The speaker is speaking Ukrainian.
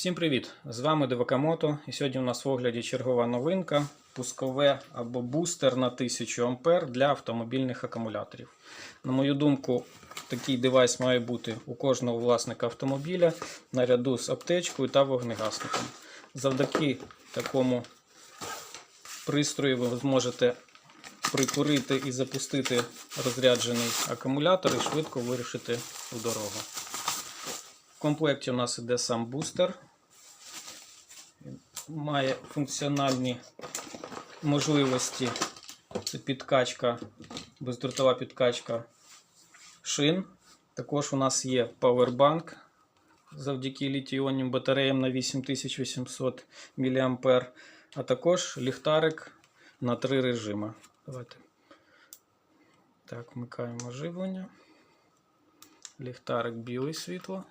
Всім привіт! З вами Девакамото. І сьогодні у нас в огляді чергова новинка пускове або бустер на 1000 А для автомобільних акумуляторів. На мою думку, такий девайс має бути у кожного власника автомобіля наряду з аптечкою та вогнегасником. Завдяки такому пристрою ви зможете прикурити і запустити розряджений акумулятор і швидко вирішити у дорогу. В комплекті у нас іде сам бустер. Має функціональні можливості. Це підкачка, бездротова підкачка шин. Також у нас є павербанк завдяки літій-іонним батареям на 8800 мА, а також ліхтарик на три режими. Давайте. Так, вмикаємо живлення. Ліхтарик біле світло.